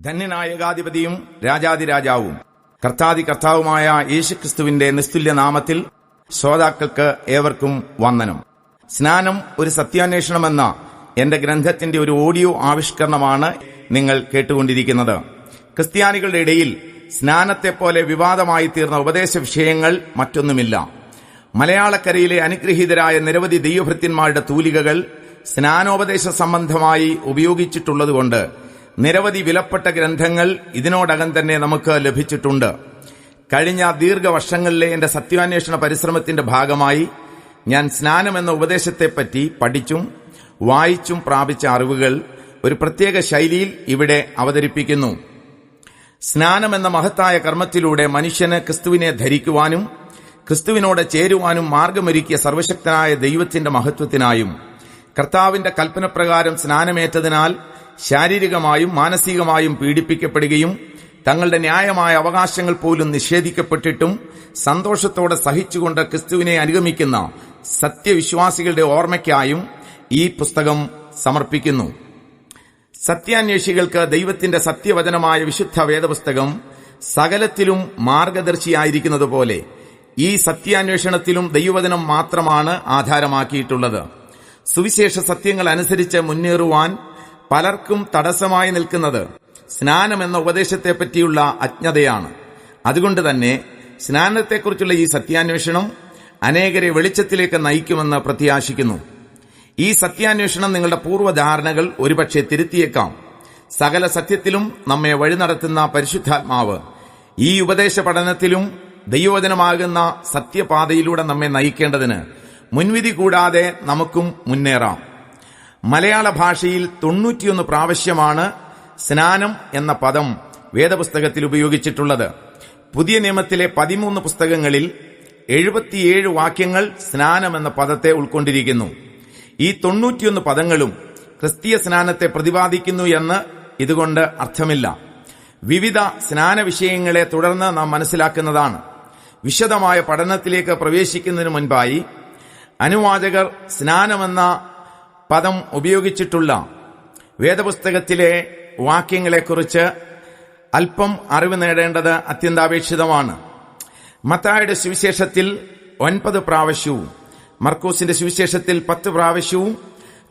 ധന്യനായകാധിപതിയും രാജാതിരാജാവും കർത്താതി കർത്താവുമായ യേശുക്രിസ്തുവിന്റെ നിസ്തുല്യ നാമത്തിൽ ശ്രോതാക്കൾക്ക് ഏവർക്കും വന്ദനം. സ്നാനം ഒരു സത്യാന്വേഷണമെന്ന എന്റെ ഗ്രന്ഥത്തിന്റെ ഒരു ഓഡിയോ ആവിഷ്കരണമാണ് നിങ്ങൾ കേട്ടുകൊണ്ടിരിക്കുന്നത്. ക്രിസ്ത്യാനികളുടെ ഇടയിൽ സ്നാനത്തെ പോലെ വിവാദമായി തീർന്ന ഉപദേശ വിഷയങ്ങൾ മറ്റൊന്നുമില്ല. മലയാളക്കരയിലെ അനുഗ്രഹീതരായ നിരവധി ദൈവഭൃത്യന്മാരുടെ തൂലികകൾ സ്നാനോപദേശ സംബന്ധമായി ഉപയോഗിച്ചിട്ടുള്ളതുകൊണ്ട് നിരവധി വിലപ്പെട്ട ഗ്രന്ഥങ്ങൾ ഇതിനോടകം തന്നെ നമുക്ക് ലഭിച്ചിട്ടുണ്ട്. കഴിഞ്ഞ ദീർഘവർഷങ്ങളിലെ എന്റെ സത്യാന്വേഷണ പരിശ്രമത്തിന്റെ ഭാഗമായി ഞാൻ സ്നാനം എന്ന ഉപദേശത്തെപ്പറ്റി പഠിച്ചും വായിച്ചും പ്രാപിച്ച അറിവുകൾ ഒരു പ്രത്യേക ശൈലിയിൽ ഇവിടെ അവതരിപ്പിക്കുന്നു. സ്നാനം എന്ന മഹത്തായ കർമ്മത്തിലൂടെ മനുഷ്യന് ക്രിസ്തുവിനെ ധരിക്കുവാനും ക്രിസ്തുവിനോട് ചേരുവാനും മാർഗമൊരുക്കിയ സർവശക്തനായ ദൈവത്തിന്റെ മഹത്വത്തിനായും കർത്താവിന്റെ കൽപ്പനപ്രകാരം സ്നാനമേറ്റതിനാൽ ശാരീരികമായും മാനസികമായും പീഡിപ്പിക്കപ്പെടുകയും തങ്ങളുടെ ന്യായമായ അവകാശങ്ങൾ പോലും നിഷേധിക്കപ്പെട്ടിട്ടും സന്തോഷത്തോടെ സഹിച്ചുകൊണ്ട് ക്രിസ്തുവിനെ അനുഗമിക്കുന്ന സത്യവിശ്വാസികളുടെ ഓർമ്മയ്ക്കായും ഈ പുസ്തകം സമർപ്പിക്കുന്നു. സത്യാന്വേഷികൾക്ക് ദൈവത്തിന്റെ സത്യവചനമായ വിശുദ്ധ വേദപുസ്തകം സകലത്തിലും മാർഗദർശിയായിരിക്കുന്നത് പോലെ ഈ സത്യാന്വേഷണത്തിലും ദൈവവചനം മാത്രമാണ് ആധാരമാക്കിയിട്ടുള്ളത്. സുവിശേഷ സത്യങ്ങൾ അനുസരിച്ച് മുന്നേറുവാൻ പലർക്കും തടസ്സമായി നിൽക്കുന്നത് സ്നാനം എന്ന ഉപദേശത്തെ പറ്റിയുള്ള അജ്ഞതയാണ്. അതുകൊണ്ട് തന്നെ സ്നാനത്തെക്കുറിച്ചുള്ള ഈ സത്യാന്വേഷണം അനേകരെ വെളിച്ചത്തിലേക്ക് നയിക്കുമെന്ന് പ്രത്യാശിക്കുന്നു. ഈ സത്യാന്വേഷണം നിങ്ങളുടെ പൂർവധാരണകൾ ഒരുപക്ഷെ തിരുത്തിയേക്കാം. സകല സത്യത്തിലും നമ്മെ വഴി നടത്തുന്ന പരിശുദ്ധാത്മാവ് ഈ ഉപദേശ പഠനത്തിലും ദൈവോചനമാകുന്ന സത്യപാതയിലൂടെ നമ്മെ നയിക്കേണ്ടതിന് മുൻവിധി കൂടാതെ നമുക്കും മുന്നേറാം. മലയാള ഭാഷയിൽ തൊണ്ണൂറ്റിയൊന്ന് പ്രാവശ്യമാണ് സ്നാനം എന്ന പദം വേദപുസ്തകത്തിൽ ഉപയോഗിച്ചിട്ടുള്ളത്. പുതിയ നിയമത്തിലെ പതിമൂന്ന് പുസ്തകങ്ങളിൽ എഴുപത്തിയേഴ് വാക്യങ്ങൾ സ്നാനം എന്ന പദത്തെ ഉൾക്കൊണ്ടിരിക്കുന്നു. ഈ തൊണ്ണൂറ്റിയൊന്ന് പദങ്ങളും ക്രിസ്തീയ സ്നാനത്തെ പ്രതിപാദിക്കുന്നു എന്ന് ഇതുകൊണ്ട് അർത്ഥമില്ല. വിവിധ സ്നാന വിഷയങ്ങളെ തുടർന്ന് നാം മനസ്സിലാക്കുന്നതാണ്. വിശദമായ പഠനത്തിലേക്ക് പ്രവേശിക്കുന്നതിന് മുൻപായി അനുവാചകർ സ്നാനമെന്ന പദം ഉപയോഗിച്ചിട്ടുള്ള വേദപുസ്തകത്തിലെ വാക്യങ്ങളെക്കുറിച്ച് അല്പം അറിവ് നേടേണ്ടത് അത്യന്താപേക്ഷിതമാണ്. മത്തായുടെ സുവിശേഷത്തിൽ ഒൻപത് പ്രാവശ്യവും മർക്കോസിന്റെ സുവിശേഷത്തിൽ പത്ത് പ്രാവശ്യവും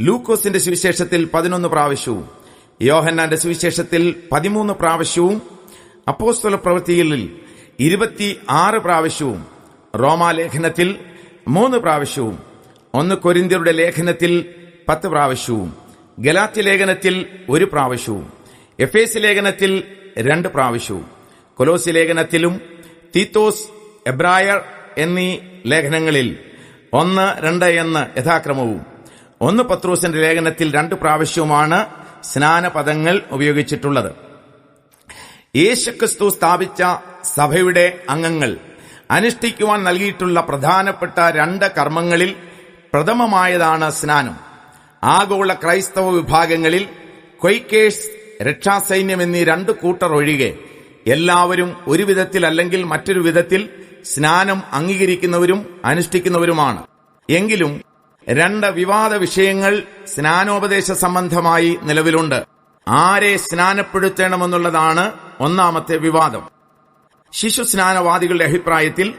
ലൂക്കോസിന്റെ സുവിശേഷത്തിൽ പതിനൊന്ന് പ്രാവശ്യവും യോഹന്നാന്റെ സുവിശേഷത്തിൽ പതിമൂന്ന് പ്രാവശ്യവും അപ്പോസ്തല പ്രവൃത്തിയിൽ ഇരുപത്തി ആറ് പ്രാവശ്യവും റോമാലേഖനത്തിൽ മൂന്ന് പ്രാവശ്യവും ഒന്ന് കൊരിന്തിയുടെ ലേഖനത്തിൽ പത്ത് പ്രാവശ്യവും. ഗലാത്തി ലേഖനത്തിൽ ഒരു പ്രാവശ്യവും. എഫ് എസ് ലേഖനത്തിൽ രണ്ട് പ്രാവശ്യവും. കൊലോസി ലേഖനത്തിലും തീത്തോസ് എബ്രായർ എന്നീ ലേഖനങ്ങളിൽ ഒന്ന് രണ്ട് എന്ന് യഥാക്രമവും. ഒന്ന് പത്രൂസിന്റെ ലേഖനത്തിൽ രണ്ട് പ്രാവശ്യവുമാണ് സ്നാനപദങ്ങൾ ഉപയോഗിച്ചിട്ടുള്ളത്. യേശുക്രിസ്തു സ്ഥാപിച്ച സഭയുടെ അംഗങ്ങൾ അനുഷ്ഠിക്കുവാൻ നൽകിയിട്ടുള്ള പ്രധാനപ്പെട്ട രണ്ട് കർമ്മങ്ങളിൽ പ്രഥമമായതാണ് സ്നാനം. ആഗോള ക്രൈസ്തവ വിഭാഗങ്ങളിൽ ക്വൈക്കേഴ്സ് രക്ഷാസൈന്യം എന്നീ രണ്ട് കൂട്ടർ ഒഴികെ എല്ലാവരും ഒരു വിധത്തിൽ അല്ലെങ്കിൽ മറ്റൊരു വിധത്തിൽ സ്നാനം അംഗീകരിക്കുന്നവരും അനുഷ്ഠിക്കുന്നവരുമാണ്. എങ്കിലും രണ്ട് വിവാദ വിഷയങ്ങൾ സ്നാനോപദേശ സംബന്ധമായി നിലവിലുണ്ട്. ആരെ സ്നാനപ്പെടുത്തണമെന്നുള്ളതാണ് ഒന്നാമത്തെ വിവാദം. ശിശു സ്നാനവാദികളുടെ അഭിപ്രായത്തിൽ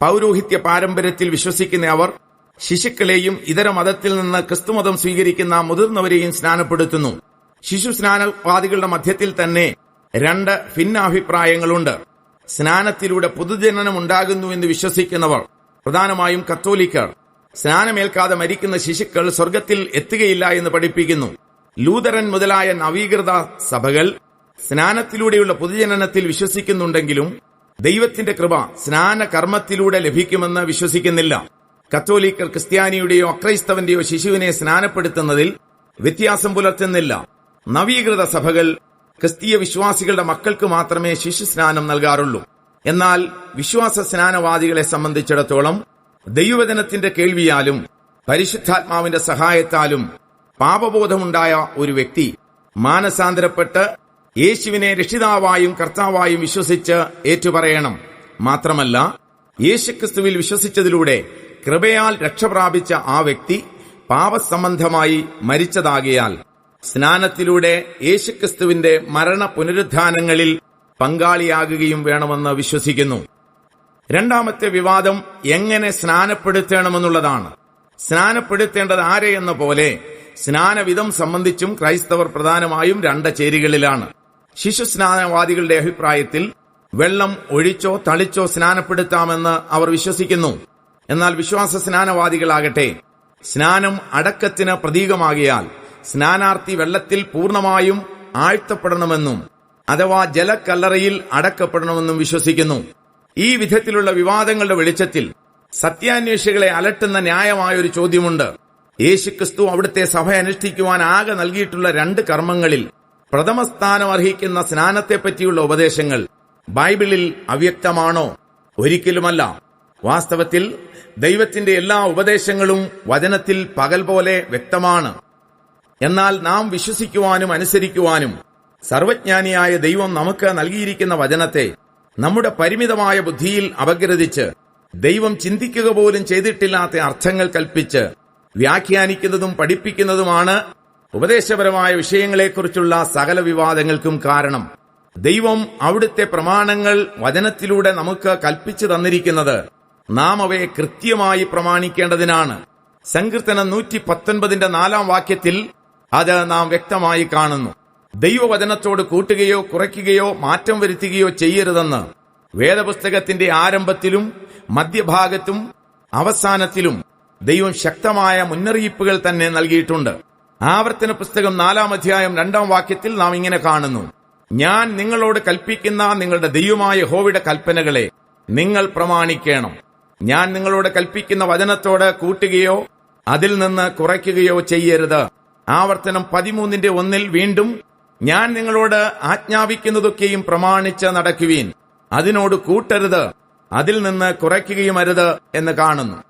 പൗരോഹിത്യ പാരമ്പര്യത്തിൽ വിശ്വസിക്കുന്ന അവർ ശിശുക്കളെയും ഇതര മതത്തിൽ നിന്ന് ക്രിസ്തുമതം സ്വീകരിക്കുന്ന മുതിർന്നവരെയും സ്നാനപ്പെടുത്തുന്നു. ശിശു സ്നാനവാദികളുടെ മധ്യത്തിൽ തന്നെ രണ്ട് ഭിന്നാഭിപ്രായങ്ങളുണ്ട്. സ്നാനത്തിലൂടെ പുതുജനനം ഉണ്ടാകുന്നു എന്ന് വിശ്വസിക്കുന്നവർ പ്രധാനമായും കത്തോലിക്കർ. സ്നാനമേൽക്കാതെ മരിക്കുന്ന ശിശുക്കൾ സ്വർഗത്തിൽ എത്തുകയില്ല എന്ന് പഠിപ്പിക്കുന്നു. ലൂതറൻ മുതലായ നവീകൃത സഭകൾ സ്നാനത്തിലൂടെയുള്ള പൊതുജനനത്തിൽ വിശ്വസിക്കുന്നുണ്ടെങ്കിലും ദൈവത്തിന്റെ കൃപ സ്നാന കർമ്മത്തിലൂടെ ലഭിക്കുമെന്ന് വിശ്വസിക്കുന്നില്ല. കത്തോലിക്കർ ക്രിസ്ത്യാനിയുടെയോ അക്രൈസ്തവന്റെയോ ശിശുവിനെ സ്നാനപ്പെടുത്തുന്നതിൽ വ്യത്യാസം പുലർത്തുന്നില്ല. നവീകൃത സഭകൾ ക്രിസ്തീയ വിശ്വാസികളുടെ മക്കൾക്ക് മാത്രമേ ശിശു സ്നാനം നൽകാറുള്ളൂ. എന്നാൽ വിശ്വാസ സ്നാനവാദികളെ സംബന്ധിച്ചിടത്തോളം ദൈവവചനത്തിന്റെ കേൾവിയാലും പരിശുദ്ധാത്മാവിന്റെ സഹായത്താലും പാപബോധമുണ്ടായ ഒരു വ്യക്തി മാനസാന്തരപ്പെട്ട് യേശുവിനെ രക്ഷിതാവായും കർത്താവായും വിശ്വസിച്ച് ഏറ്റുപറയണം. മാത്രമല്ല യേശുക്രിസ്തുവിൽ വിശ്വസിച്ചതിലൂടെ കൃപയാൽ രക്ഷപ്രാപിച്ച ആ വ്യക്തി പാപസംബന്ധമായി മരിച്ചതാകിയാൽ സ്നാനത്തിലൂടെ യേശുക്രിസ്തുവിന്റെ മരണ പുനരുദ്ധാനങ്ങളിൽ പങ്കാളിയാകുകയും വേണമെന്ന് വിശ്വസിക്കുന്നു. രണ്ടാമത്തെ വിവാദം എങ്ങനെ സ്നാനപ്പെടുത്തണമെന്നുള്ളതാണ്. സ്നാനപ്പെടുത്തേണ്ടത് ആരെ പോലെ സ്നാനവിധം സംബന്ധിച്ചും ക്രൈസ്തവർ പ്രധാനമായും രണ്ട് ചേരികളിലാണ്. ശിശു സ്നാനവാദികളുടെ അഭിപ്രായത്തിൽ വെള്ളം ഒഴിച്ചോ തളിച്ചോ സ്നാനപ്പെടുത്താമെന്ന് അവർ വിശ്വസിക്കുന്നു. എന്നാൽ വിശ്വാസ സ്നാനവാദികളാകട്ടെ സ്നാനം അടക്കത്തിന് പ്രതീകമാകിയാൽ സ്നാനാർത്ഥി വെള്ളത്തിൽ പൂർണമായും ആഴ്ത്തപ്പെടണമെന്നും അഥവാ ജലക്കല്ലറയിൽ അടക്കപ്പെടണമെന്നും വിശ്വസിക്കുന്നു. ഈ വിധത്തിലുള്ള വിവാദങ്ങളുടെ വെളിച്ചത്തിൽ സത്യാന്വേഷികളെ അലട്ടുന്ന ന്യായമായ ഒരു ചോദ്യമുണ്ട്. യേശുക്രിസ്തു അവിടുത്തെ സഭ അനുഷ്ഠിക്കുവാൻ ആകെ നൽകിയിട്ടുള്ള രണ്ട് കർമ്മങ്ങളിൽ പ്രഥമ സ്ഥാനം അർഹിക്കുന്ന സ്നാനത്തെപ്പറ്റിയുള്ള ഉപദേശങ്ങൾ ബൈബിളിൽ അവ്യക്തമാണോ? ഒരിക്കലുമല്ല. വാസ്തവത്തിൽ ദൈവത്തിന്റെ എല്ലാ ഉപദേശങ്ങളും വചനത്തിൽ പകൽ പോലെ വ്യക്തമാണ്. എന്നാൽ നാം വിശ്വസിക്കുവാനും അനുസരിക്കുവാനും സർവജ്ഞാനിയായ ദൈവം നമുക്ക് നൽകിയിരിക്കുന്ന വചനത്തെ നമ്മുടെ പരിമിതമായ ബുദ്ധിയിൽ അപഗ്രഥിച്ച് ദൈവം ചിന്തിക്കുക പോലും ചെയ്തിട്ടില്ലാത്ത അർത്ഥങ്ങൾ കൽപ്പിച്ച് വ്യാഖ്യാനിക്കുന്നതും പഠിപ്പിക്കുന്നതുമാണ് ഉപദേശപരമായ വിഷയങ്ങളെക്കുറിച്ചുള്ള സകല വിവാദങ്ങൾക്കും കാരണം. ദൈവം അവിടുത്തെ പ്രമാണങ്ങൾ വചനത്തിലൂടെ നമുക്ക് കൽപ്പിച്ചു തന്നിരിക്കുന്നത് നാം അവയെ കൃത്യമായി പ്രമാണിക്കേണ്ടതിനാണ്. സങ്കീർത്തനം നൂറ്റി പത്തൊൻപതിന്റെ നാലാം വാക്യത്തിൽ അത് നാം വ്യക്തമായി കാണുന്നു. ദൈവവചനത്തോട് കൂട്ടുകയോ കുറയ്ക്കുകയോ മാറ്റം വരുത്തുകയോ ചെയ്യരുതെന്ന്. വേദപുസ്തകത്തിന്റെ ആരംഭത്തിലും മധ്യഭാഗത്തും അവസാനത്തിലും ദൈവം ശക്തമായ മുന്നറിയിപ്പുകൾ തന്നെ നൽകിയിട്ടുണ്ട്. ആവർത്തന പുസ്തകം നാലാം അധ്യായം രണ്ടാം വാക്യത്തിൽ നാം ഇങ്ങനെ കാണുന്നു. ഞാൻ നിങ്ങളോട് കൽപ്പിക്കുന്ന നിങ്ങളുടെ ദൈവമായ ഹോവിയുടെ കൽപ്പനകളെ നിങ്ങൾ പ്രമാണിക്കണം. ഞാൻ നിങ്ങളോട് കൽപ്പിക്കുന്ന വചനത്തോട് കൂട്ടുകയോ അതിൽ നിന്ന് കുറയ്ക്കുകയോ ചെയ്യരുത്. ആവർത്തനം പതിമൂന്നിന്റെ ഒന്നിൽ വീണ്ടും ഞാൻ നിങ്ങളോട് ആജ്ഞാപിക്കുന്നതൊക്കെയും പ്രമാണിച്ച് നടക്കുവീൻ. അതിനോട് കൂട്ടരുത്. അതിൽ നിന്ന് കുറയ്ക്കുകയും അരുത് എന്ന് കാണുന്നു.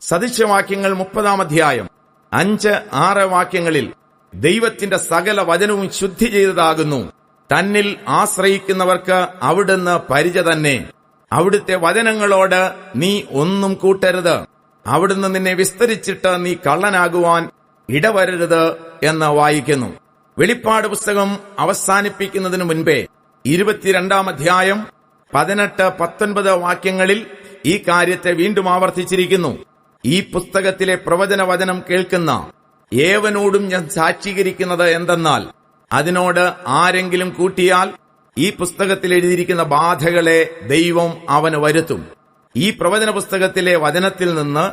സദൃശ്യവാക്യങ്ങൾ മുപ്പതാം അധ്യായം. അഞ്ച് ആറ് വാക്യങ്ങളിൽ ദൈവത്തിന്റെ സകല വചനവും ശുദ്ധി ചെയ്തതാകുന്നു. തന്നിൽ ആശ്രയിക്കുന്നവർക്ക് അവിടുന്ന് പരിച തന്നെ. അവിടുത്തെ വചനങ്ങളോട് നീ ഒന്നും കൂട്ടരുത്. അവിടുന്ന് നിന്നെ വിസ്തരിച്ചിട്ട് നീ കള്ളനാകുവാൻ ഇടവരരുത് എന്ന് വായിക്കുന്നു. വെളിപ്പാട് പുസ്തകം അവസാനിപ്പിക്കുന്നതിനു മുൻപേ ഇരുപത്തിരണ്ടാം അധ്യായം പതിനെട്ട് പത്തൊൻപത് വാക്യങ്ങളിൽ ഈ കാര്യത്തെ വീണ്ടും ആവർത്തിച്ചിരിക്കുന്നു. ഈ പുസ്തകത്തിലെ പ്രവചന വചനം കേൾക്കുന്ന ഏവനോടും ഞാൻ സാക്ഷീകരിക്കുന്നത് എന്തെന്നാൽ അതിനോട് ആരെങ്കിലും കൂട്ടിയാൽ ഈ പുസ്തകത്തിൽ എഴുതിയിരിക്കുന്ന ബാധകളെ ദൈവം അവന് വരുത്തും. ഈ പ്രവചന പുസ്തകത്തിലെ വചനത്തിൽ നിന്ന്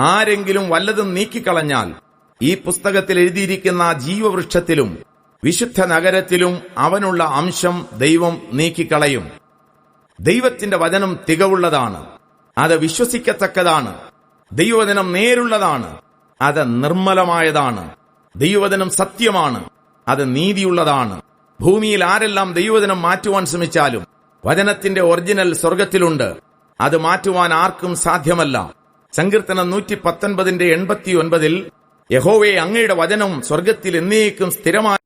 ആരെങ്കിലും വല്ലതും നീക്കിക്കളഞ്ഞാൽ ഈ പുസ്തകത്തിൽ എഴുതിയിരിക്കുന്ന ജീവവൃക്ഷത്തിലും വിശുദ്ധ നഗരത്തിലും അവനുള്ള അംശം ദൈവം നീക്കിക്കളയും. ദൈവത്തിന്റെ വചനം തികവുള്ളതാണ്. അത് വിശ്വസിക്കത്തക്കതാണ്. ദൈവവചനം നേരുള്ളതാണ്. അത് നിർമ്മലമായതാണ്. ദൈവവചനം സത്യമാണ്. അത് നീതിയുള്ളതാണ്. ഭൂമിയിൽ ആരെല്ലാം ദൈവവചനം മാറ്റുവാൻ ശ്രമിച്ചാലും വചനത്തിന്റെ ഒറിജിനൽ സ്വർഗത്തിലുണ്ട് അത് മാറ്റുവാൻ ആർക്കും സാധ്യമല്ല. സങ്കീർത്തനം നൂറ്റി പത്തൊൻപതിന്റെ എൺപത്തി ഒൻപതിൽ യഹോവെ അങ്ങയുടെ വചനം സ്വർഗത്തിൽ എന്നേക്കും സ്ഥിരമായ.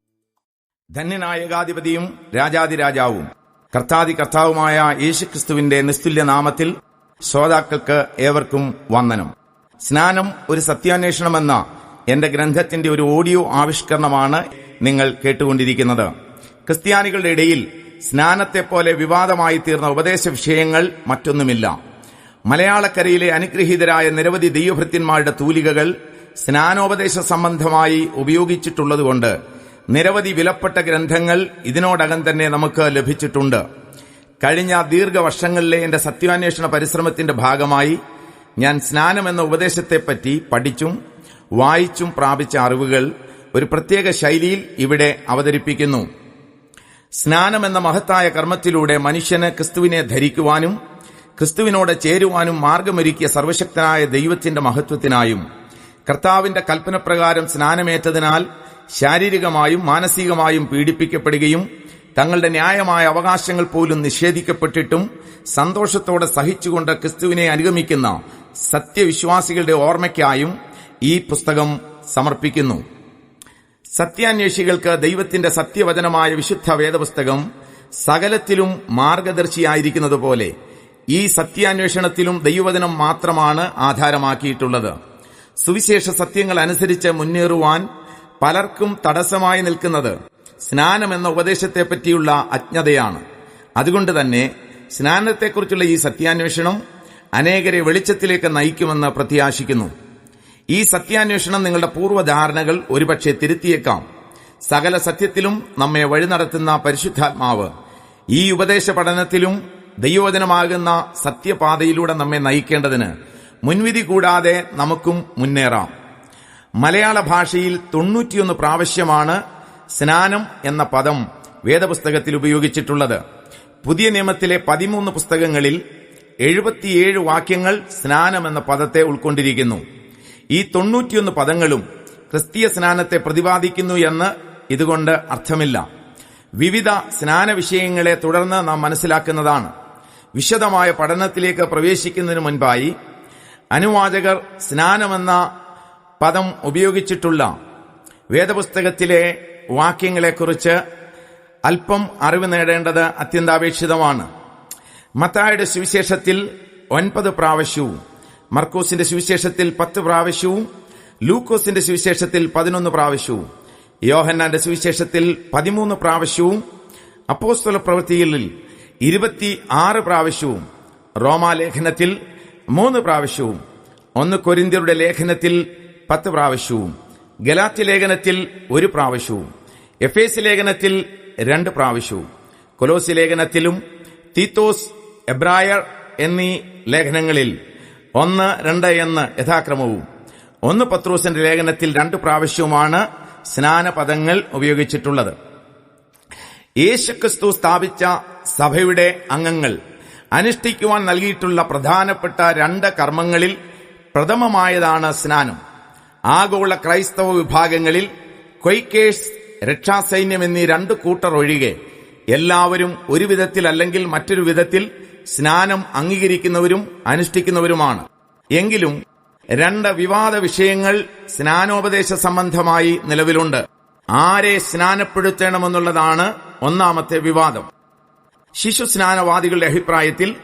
ധന്യനായകാധിപതിയും രാജാതിരാജാവും കർത്താതി കർത്താവുമായ യേശുക്രിസ്തുവിന്റെ നിസ്തുല്യ നാമത്തിൽ ശ്രോതാക്കൾക്ക് ഏവർക്കും വന്ദനം. സ്നാനം ഒരു സത്യാന്വേഷണമെന്ന എന്റെ ഗ്രന്ഥത്തിന്റെ ഒരു ഓഡിയോ ആവിഷ്കരണമാണ് നിങ്ങൾ കേട്ടുകൊണ്ടിരിക്കുന്നത്. ക്രിസ്ത്യാനികളുടെ ഇടയിൽ സ്നാനത്തെ പോലെ വിവാദമായി തീർന്ന ഉപദേശ വിഷയങ്ങൾ മറ്റൊന്നുമില്ല. മലയാളക്കരയിലെ അനുഗ്രഹീതരായ നിരവധി ദൈവഭൃത്യന്മാരുടെ തൂലികകൾ സ്നാനോപദേശ സംബന്ധമായി ഉപയോഗിച്ചിട്ടുള്ളതുകൊണ്ട് നിരവധി വിലപ്പെട്ട ഗ്രന്ഥങ്ങൾ ഇതിനോടകം തന്നെ നമുക്ക് ലഭിച്ചിട്ടുണ്ട്. കഴിഞ്ഞ ദീർഘവർഷങ്ങളിലെ എന്റെ സത്യാന്വേഷണ പരിശ്രമത്തിന്റെ ഭാഗമായി ഞാൻ സ്നാനം എന്ന ഉപദേശത്തെപ്പറ്റി പഠിച്ചും വായിച്ചും പ്രാപിച്ച അറിവുകൾ ഒരു പ്രത്യേക ശൈലിയിൽ ഇവിടെ അവതരിപ്പിക്കുന്നു. സ്നാനം എന്ന മഹത്തായ കർമ്മത്തിലൂടെ മനുഷ്യന് ക്രിസ്തുവിനെ ധരിക്കുവാനും ക്രിസ്തുവിനോട് ചേരുവാനും മാർഗമൊരുക്കിയ സർവശക്തനായ ദൈവത്തിന്റെ മഹത്വത്തിനായും കർത്താവിന്റെ കൽപ്പനപ്രകാരം സ്നാനമേറ്റതിനാൽ ശാരീരികമായും മാനസികമായും പീഡിപ്പിക്കപ്പെടുകയും തങ്ങളുടെ ന്യായമായ അവകാശങ്ങൾ പോലും നിഷേധിക്കപ്പെട്ടിട്ടും സന്തോഷത്തോടെ സഹിച്ചുകൊണ്ട് ക്രിസ്തുവിനെ അനുഗമിക്കുന്ന സത്യവിശ്വാസികളുടെ ഓർമ്മയ്ക്കായും ഈ പുസ്തകം സമർപ്പിക്കുന്നു. സത്യാന്വേഷികൾക്ക് ദൈവത്തിന്റെ സത്യവചനമായ വിശുദ്ധ വേദപുസ്തകം സകലത്തിലും മാർഗദർശിയായിരിക്കുന്നത് പോലെ ഈ സത്യാന്വേഷണത്തിലും ദൈവവചനം മാത്രമാണ് ആധാരമാക്കിയിട്ടുള്ളത്. സുവിശേഷ സത്യങ്ങൾ അനുസരിച്ച് മുന്നേറുവാൻ പലർക്കും തടസ്സമായി നിൽക്കുന്നത് സ്നാനം എന്ന ഉപദേശത്തെ പറ്റിയുള്ള അജ്ഞതയാണ്. അതുകൊണ്ട് തന്നെ സ്നാനത്തെക്കുറിച്ചുള്ള ഈ സത്യാന്വേഷണം അനേകരെ വെളിച്ചത്തിലേക്ക് നയിക്കുമെന്ന് പ്രത്യാശിക്കുന്നു. ഈ സത്യാന്വേഷണം നിങ്ങളുടെ പൂർവധാരണകൾ ഒരുപക്ഷെ തിരുത്തിയേക്കാം. സകല സത്യത്തിലും നമ്മെ വഴി നടത്തുന്ന പരിശുദ്ധാത്മാവ് ഈ ഉപദേശ പഠനത്തിലും ദൈവവചനമാകുന്ന സത്യപാതയിലൂടെ നമ്മെ നയിക്കേണ്ടതിന് മുൻവിധി കൂടാതെ നമുക്കും മുന്നേറാം. മലയാള ഭാഷയിൽ തൊണ്ണൂറ്റിയൊന്ന് പ്രാവശ്യമാണ് സ്നാനം എന്ന പദം വേദപുസ്തകത്തിൽ ഉപയോഗിച്ചിട്ടുള്ളത്. പുതിയ നിയമത്തിലെ പതിമൂന്ന് പുസ്തകങ്ങളിൽ എഴുപത്തിയേഴ് വാക്യങ്ങൾ സ്നാനം എന്ന പദത്തെ ഉൾക്കൊണ്ടിരിക്കുന്നു. ഈ തൊണ്ണൂറ്റിയൊന്ന് പദങ്ങളും ക്രിസ്തീയ സ്നാനത്തെ പ്രതിപാദിക്കുന്നു എന്ന് ഇതുകൊണ്ട് അർത്ഥമില്ല. വിവിധ സ്നാന വിഷയങ്ങളെ തുടർന്ന് നാം മനസ്സിലാക്കുന്നതാണ്. വിശദമായ പഠനത്തിലേക്ക് പ്രവേശിക്കുന്നതിന് മുൻപായി അനുവാചകർ സ്നാനമെന്ന പദം ഉപയോഗിച്ചിട്ടുള്ള വേദപുസ്തകത്തിലെ വാക്യങ്ങളെക്കുറിച്ച് അല്പം അറിവ് നേടേണ്ടത് അത്യന്താപേക്ഷിതമാണ്. മത്തായുടെ സുവിശേഷത്തിൽ ഒൻപത് പ്രാവശ്യവും മർക്കോസിന്റെ സുവിശേഷത്തിൽ പത്ത് പ്രാവശ്യവും ലൂക്കോസിന്റെ സുവിശേഷത്തിൽ പതിനൊന്ന് പ്രാവശ്യവും യോഹന്നാന്റെ സുവിശേഷത്തിൽ പതിമൂന്ന് പ്രാവശ്യവും അപ്പോസ്തല പ്രവൃത്തികളിൽ ഇരുപത്തി ആറ് പ്രാവശ്യവും റോമാലേഖനത്തിൽ മൂന്ന് പ്രാവശ്യവും ഒന്ന് കൊരിന്തിയുടെ ലേഖനത്തിൽ പത്ത് പ്രാവശ്യവും ഗലാത്തി ലേഖനത്തിൽ ഒരു പ്രാവശ്യവും എഫ് എസ് ലേഖനത്തിൽ രണ്ട് പ്രാവശ്യവും കൊലോസി ലേഖനത്തിലും തീത്തോസ് എബ്രായർ എന്നീ ലേഖനങ്ങളിൽ ഒന്ന് രണ്ട് എന്ന് യഥാക്രമവും. ഒന്ന് പത്രൂസിന്റെ ലേഖനത്തിൽ രണ്ട് പ്രാവശ്യവുമാണ് സ്നാനപദങ്ങൾ ഉപയോഗിച്ചിട്ടുള്ളത്. യേശുക്രിസ്തു സ്ഥാപിച്ച സഭയുടെ അംഗങ്ങൾ അനുഷ്ഠിക്കുവാൻ നൽകിയിട്ടുള്ള പ്രധാനപ്പെട്ട രണ്ട് കർമ്മങ്ങളിൽ പ്രഥമമായതാണ് സ്നാനം. ആഗോള ക്രൈസ്തവ വിഭാഗങ്ങളിൽ ക്വൈക്കേഴ്സ് രക്ഷാസൈന്യം എന്നീ രണ്ട് കൂട്ടർ ഒഴികെ എല്ലാവരും ഒരു വിധത്തിൽ അല്ലെങ്കിൽ മറ്റൊരു വിധത്തിൽ സ്നാനം അംഗീകരിക്കുന്നവരും അനുഷ്ഠിക്കുന്നവരുമാണ്. എങ്കിലും രണ്ട് വിവാദ വിഷയങ്ങൾ സ്നാനോപദേശ സംബന്ധമായി നിലവിലുണ്ട്. ആരെ സ്നാനപ്പെടുത്തണമെന്നുള്ളതാണ് ഒന്നാമത്തെ വിവാദം. ശിശു സ്നാനവാദികളുടെ അഭിപ്രായത്തിൽ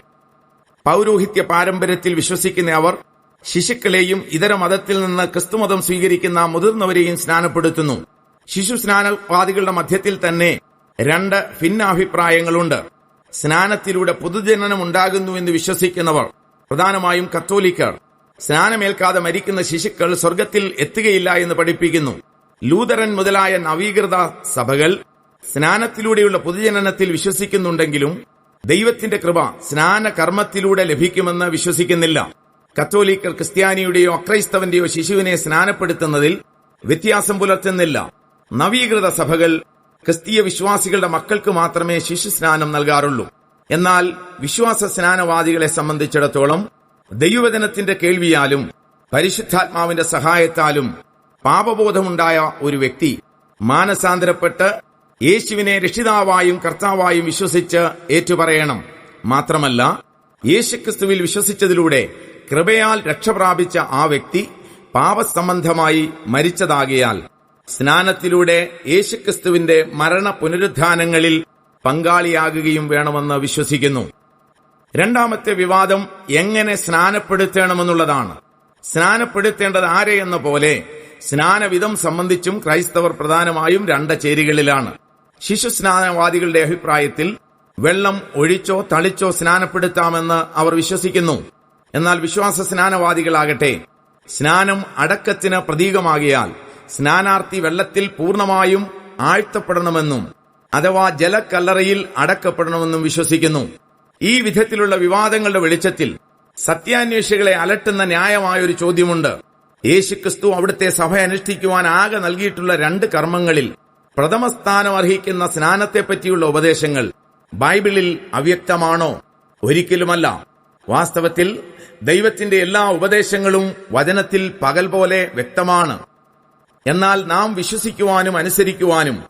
പൗരോഹിത്യ പാരമ്പര്യത്തിൽ വിശ്വസിക്കുന്ന അവർ ശിശുക്കളെയും ഇതര മതത്തിൽ നിന്ന് ക്രിസ്തുമതം സ്വീകരിക്കുന്ന മുതിർന്നവരെയും സ്നാനപ്പെടുത്തുന്നു. ശിശു സ്നാനവാദികളുടെ മധ്യത്തിൽ തന്നെ രണ്ട് ഭിന്നാഭിപ്രായങ്ങളുണ്ട്. സ്നാനത്തിലൂടെ പൊതുജനനം ഉണ്ടാകുന്നു എന്ന് വിശ്വസിക്കുന്നവർ പ്രധാനമായും കത്തോലിക്കർ. സ്നാനമേൽക്കാതെ മരിക്കുന്ന ശിശുക്കൾ സ്വർഗത്തിൽ എത്തുകയില്ല എന്ന് പഠിപ്പിക്കുന്നു. ലൂതറൻ മുതലായ നവീകൃത സഭകൾ സ്നാനത്തിലൂടെയുള്ള പൊതുജനനത്തിൽ വിശ്വസിക്കുന്നുണ്ടെങ്കിലും ദൈവത്തിന്റെ കൃപ സ്നാന കർമ്മത്തിലൂടെ ലഭിക്കുമെന്ന് വിശ്വസിക്കുന്നില്ല. കത്തോലിക്കർ ക്രിസ്ത്യാനിയുടെയോ അക്രൈസ്തവന്റെയോ ശിശുവിനെ സ്നാനപ്പെടുത്തുന്നതിൽ വ്യത്യാസം പുലർത്തുന്നില്ല. നവീകൃത സഭകൾ ക്രിസ്തീയ വിശ്വാസികളുടെ മക്കൾക്ക് മാത്രമേ ശിശു സ്നാനം നൽകാറുള്ളൂ. എന്നാൽ വിശ്വാസ സ്നാനവാദികളെ സംബന്ധിച്ചിടത്തോളം ദൈവവചനത്തിന്റെ കേൾവിയാലും പരിശുദ്ധാത്മാവിന്റെ സഹായത്താലും പാപബോധമുണ്ടായ ഒരു വ്യക്തി മാനസാന്തരപ്പെട്ട് യേശുവിനെ രക്ഷിതാവായും കർത്താവായും വിശ്വസിച്ച് ഏറ്റുപറയണം. മാത്രമല്ല യേശുക്രിസ്തുവിൽ വിശ്വസിച്ചതിലൂടെ കൃപയാൽ രക്ഷപ്രാപിച്ച ആ വ്യക്തി പാപസംബന്ധമായി മരിച്ചതാകിയാൽ സ്നാനത്തിലൂടെ യേശുക്രിസ്തുവിന്റെ മരണ പുനരുദ്ധാനങ്ങളിൽ പങ്കാളിയാകുകയും വേണമെന്ന് വിശ്വസിക്കുന്നു. രണ്ടാമത്തെ വിവാദം എങ്ങനെ സ്നാനപ്പെടുത്തണമെന്നുള്ളതാണ്. സ്നാനപ്പെടുത്തേണ്ടത് ആരെ പോലെ സ്നാനവിധം സംബന്ധിച്ചും ക്രൈസ്തവർ പ്രധാനമായും രണ്ട് ചേരികളിലാണ്. ശിശു സ്നാനവാദികളുടെ അഭിപ്രായത്തിൽ വെള്ളം ഒഴിച്ചോ തളിച്ചോ സ്നാനപ്പെടുത്താമെന്ന് അവർ വിശ്വസിക്കുന്നു. എന്നാൽ വിശ്വാസ സ്നാനവാദികളാകട്ടെ സ്നാനം അടക്കത്തിന് പ്രതീകമാകിയാൽ സ്നാനാർത്ഥി വെള്ളത്തിൽ പൂർണമായും ആഴ്ത്തപ്പെടണമെന്നും അഥവാ ജലക്കല്ലറയിൽ അടക്കപ്പെടണമെന്നും വിശ്വസിക്കുന്നു. ഈ വിധത്തിലുള്ള വിവാദങ്ങളുടെ വെളിച്ചത്തിൽ സത്യാന്വേഷികളെ അലട്ടുന്ന ന്യായമായ ഒരു ചോദ്യമുണ്ട്. യേശുക്രിസ്തു അവിടുത്തെ സഭ അനുഷ്ഠിക്കുവാൻ ആകെ നൽകിയിട്ടുള്ള രണ്ട് കർമ്മങ്ങളിൽ പ്രഥമ സ്ഥാനം അർഹിക്കുന്ന സ്നാനത്തെപ്പറ്റിയുള്ള ഉപദേശങ്ങൾ ബൈബിളിൽ അവ്യക്തമാണോ? ഒരിക്കലുമല്ല. വാസ്തവത്തിൽ ദൈവത്തിന്റെ എല്ലാ ഉപദേശങ്ങളും വചനത്തിൽ പകൽ പോലെ വ്യക്തമാണ്. എന്നാൽ നാം വിശ്വസിക്കുവാനും അനുസരിക്കുവാനും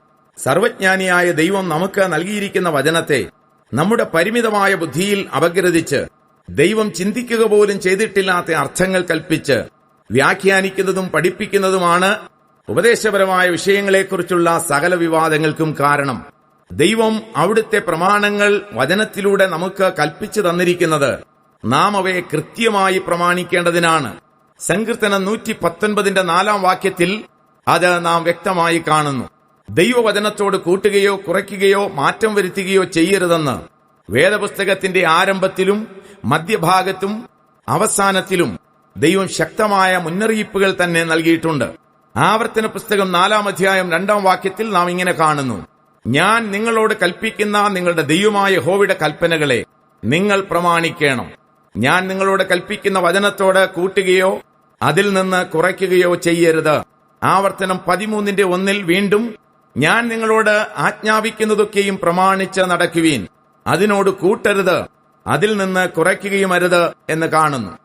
സർവജ്ഞാനിയായ ദൈവം നമുക്ക് നൽകിയിരിക്കുന്ന വചനത്തെ നമ്മുടെ പരിമിതമായ ബുദ്ധിയിൽ അപഗ്രഥിച്ച് ദൈവം ചിന്തിക്കുക പോലും ചെയ്തിട്ടില്ലാത്ത അർത്ഥങ്ങൾ കൽപ്പിച്ച് വ്യാഖ്യാനിക്കുന്നതും പഠിപ്പിക്കുന്നതുമാണ് ഉപദേശപരമായ വിഷയങ്ങളെക്കുറിച്ചുള്ള സകല വിവാദങ്ങൾക്കും കാരണം. ദൈവം അവിടുത്തെ പ്രമാണങ്ങൾ വചനത്തിലൂടെ നമുക്ക് കൽപ്പിച്ചു തന്നിരിക്കുന്നത് നാം അവയെ കൃത്യമായി പ്രമാണിക്കേണ്ടതിനാണ്. സങ്കീർത്തനം നൂറ്റി പത്തൊൻപതിന്റെ നാലാം വാക്യത്തിൽ അത് നാം വ്യക്തമായി കാണുന്നു. ദൈവവചനത്തോട് കൂട്ടുകയോ കുറയ്ക്കുകയോ മാറ്റം വരുത്തുകയോ ചെയ്യരുതെന്ന് വേദപുസ്തകത്തിന്റെ ആരംഭത്തിലും മധ്യഭാഗത്തും അവസാനത്തിലും ദൈവം ശക്തമായ മുന്നറിയിപ്പുകൾ തന്നെ നൽകിയിട്ടുണ്ട്. ആവർത്തന പുസ്തകം നാലാം അധ്യായം രണ്ടാം വാക്യത്തിൽ നാം ഇങ്ങനെ കാണുന്നു. ഞാൻ നിങ്ങളോട് കൽപ്പിക്കുന്ന നിങ്ങളുടെ ദൈവമായ ഹോവിയുടെ കൽപ്പനകളെ നിങ്ങൾ പ്രമാണിക്കണം. ഞാൻ നിങ്ങളോട് കൽപ്പിക്കുന്ന വചനത്തോട് കൂട്ടുകയോ അതിൽ നിന്ന് കുറയ്ക്കുകയോ ചെയ്യരുത്. ആവർത്തനം പതിമൂന്നിന്റെ ഒന്നിൽ വീണ്ടും ഞാൻ നിങ്ങളോട് ആജ്ഞാപിക്കുന്നതൊക്കെയും പ്രമാണിച്ച് നടക്കുവീൻ. അതിനോട് കൂട്ടരുത്. അതിൽ നിന്ന് കുറയ്ക്കുകയും അരുത് എന്ന് കാണുന്നു.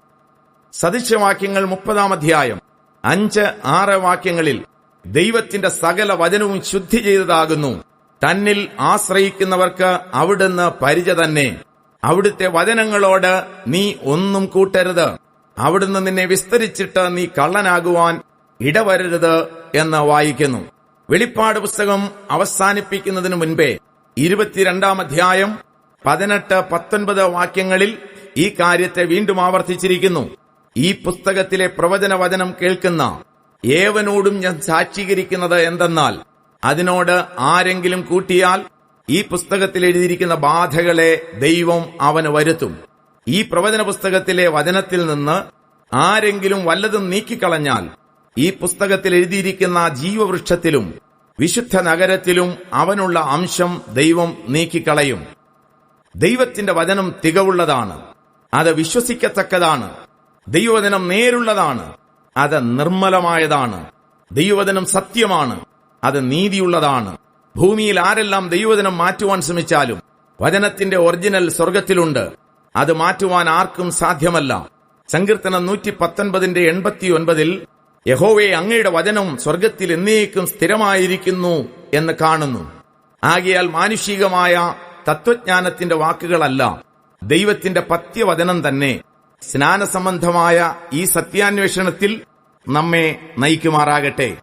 സദൃശ്യവാക്യങ്ങൾ മുപ്പതാം അധ്യായം. അഞ്ച് ആറ് വാക്യങ്ങളിൽ ദൈവത്തിന്റെ സകല വചനവും ശുദ്ധി ചെയ്തതാകുന്നു. തന്നിൽ ആശ്രയിക്കുന്നവർക്ക് അവിടുന്ന് പരിച തന്നെ. അവിടുത്തെ വചനങ്ങളോട് നീ ഒന്നും കൂട്ടരുത്. അവിടുന്ന് നിന്നെ വിസ്തരിച്ചിട്ട് നീ കള്ളനാകുവാൻ ഇടവരരുത് എന്ന് വായിക്കുന്നു. വെളിപ്പാട് പുസ്തകം അവസാനിപ്പിക്കുന്നതിനു മുൻപേ ഇരുപത്തിരണ്ടാം അധ്യായം പതിനെട്ട് പത്തൊൻപത് വാക്യങ്ങളിൽ ഈ കാര്യത്തെ വീണ്ടും ആവർത്തിച്ചിരിക്കുന്നു. ഈ പുസ്തകത്തിലെ പ്രവചന വചനം കേൾക്കുന്ന ഏവനോടും ഞാൻ സാക്ഷീകരിക്കുന്നത് എന്തെന്നാൽ അതിനോട് ആരെങ്കിലും കൂട്ടിയാൽ ഈ പുസ്തകത്തിൽ എഴുതിയിരിക്കുന്ന ബാധകളെ ദൈവം അവന് വരുത്തും. ഈ പ്രവചന പുസ്തകത്തിലെ വചനത്തിൽ നിന്ന് ആരെങ്കിലും വല്ലതും നീക്കിക്കളഞ്ഞാൽ ഈ പുസ്തകത്തിൽ എഴുതിയിരിക്കുന്ന ജീവവൃക്ഷത്തിലും വിശുദ്ധ നഗരത്തിലും അവനുള്ള അംശം ദൈവം നീക്കിക്കളയും. ദൈവത്തിന്റെ വചനം തികവുള്ളതാണ്. അത് വിശ്വസിക്കത്തക്കതാണ്. ദൈവവചനം നേരുള്ളതാണ്. അത് നിർമ്മലമായതാണ്. ദൈവവചനം സത്യമാണ്. അത് നീതിയുള്ളതാണ്. ഭൂമിയിൽ ആരെല്ലാം ദൈവവചനം മാറ്റുവാൻ ശ്രമിച്ചാലും വചനത്തിന്റെ ഒറിജിനൽ സ്വർഗത്തിലുണ്ട് അത് മാറ്റുവാൻ ആർക്കും സാധ്യമല്ല. സങ്കീർത്തനം നൂറ്റി പത്തൊൻപതിന്റെ എൺപത്തി ഒൻപതിൽ യഹോവെ അങ്ങയുടെ വചനം സ്വർഗത്തിൽ എന്നേക്കും സ്ഥിരമായിരിക്കുന്നു എന്ന് കാണുന്നു. ആകയാൽ മാനുഷികമായ തത്വജ്ഞാനത്തിന്റെ വാക്കുകളല്ല ദൈവത്തിന്റെ പത്യവചനം തന്നെ. സ്നാനസംബന്ധമായ ഈ സത്യാന്വേഷണത്തിൽ നമ്മെ നയിക്കുമാറാകട്ടെ.